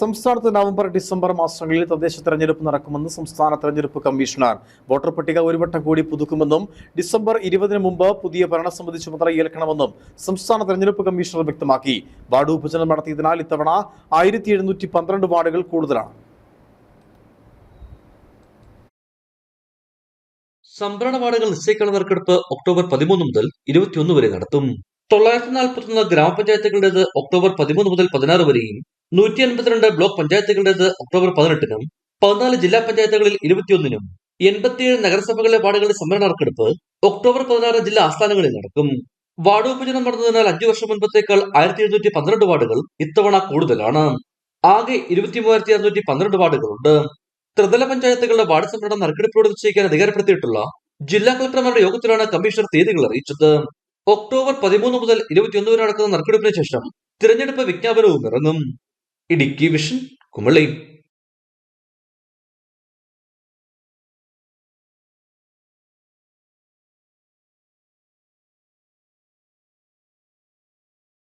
സംസ്ഥാനത്ത് November December മാസങ്ങളിൽ തദ്ദേശ തെരഞ്ഞെടുപ്പ് നടക്കുമെന്ന് സംസ്ഥാന തെരഞ്ഞെടുപ്പ് കമ്മീഷണർ വോട്ടർ പട്ടിക ഒരു വട്ടം കൂടി പുതുക്കുമെന്നും ഡിസംബർ ഇരുപതിന് മുമ്പ് പുതിയ ഭരണസമിതി ചുമതല ഏൽക്കണമെന്നും സംസ്ഥാന തെരഞ്ഞെടുപ്പ് കമ്മീഷണർ വ്യക്തമാക്കി. വാർഡ് വിഭജനം നടത്തിയതിനാൽ ഇത്തവണ ആയിരത്തി എഴുന്നൂറ്റി പന്ത്രണ്ട് വാർഡുകൾ കൂടുതലാണ്. സംഭരണ വാർഡുകൾ നിശ്ചയിക്കുന്ന നറുക്കെടുപ്പ് ഒക്ടോബർ പതിമൂന്ന് മുതൽ ഇരുപത്തിയൊന്ന് വരെ നടത്തും. തൊള്ളായിരത്തി നാൽപ്പത്തൊന്ന് ഗ്രാമപഞ്ചായത്തുകളുടേത് ഒക്ടോബർ പതിമൂന്ന് മുതൽ പതിനാറ് വരെയും നൂറ്റി അൻപത്തിരണ്ട് ബ്ലോക്ക് പഞ്ചായത്തുകളുടേത് ഒക്ടോബർ പതിനെട്ടിനും പതിനാല് ജില്ലാ പഞ്ചായത്തുകളിൽ ഇരുപത്തിയൊന്നിനും എൺപത്തിയേഴ് നഗരസഭകളിലെ വാർഡുകളുടെ സംവരണ നറുക്കെടുപ്പ് ഒക്ടോബർ പതിനാറ് ജില്ലാ ആസ്ഥാനങ്ങളിൽ നടക്കും. വാർഡ് വിഭജനം നടന്നതിനാൽ അഞ്ചു വർഷം മുൻപത്തേക്കാൾ ആയിരത്തി എഴുന്നൂറ്റി പന്ത്രണ്ട് വാർഡുകൾ ഇത്തവണ കൂടുതലാണ്. ആകെ ഇരുപത്തി മൂവായിരത്തി അറുന്നൂറ്റി പന്ത്രണ്ട് വാർഡുകളുണ്ട്. ത്രിതല പഞ്ചായത്തുകളുടെ വാർഡ് സംവരണം നറുക്കെടുപ്പിലൂടെ നിശ്ചയിക്കാൻ അധികാരപ്പെടുത്തിയിട്ടുള്ള ജില്ലാ കളക്ടർമാരുടെ യോഗത്തിലാണ് കമ്മീഷണർ തീയതികൾ അറിയിച്ചത്. ഒക്ടോബർ പതിമൂന്ന് മുതൽ ഇരുപത്തിയൊന്ന് വരെ നടക്കുന്ന നറുക്കെടുപ്പിന് ശേഷം തിരഞ്ഞെടുപ്പ് വിജ്ഞാപനവും ഇറങ്ങും. ഇടുക്കി വിഷൻ കുമളി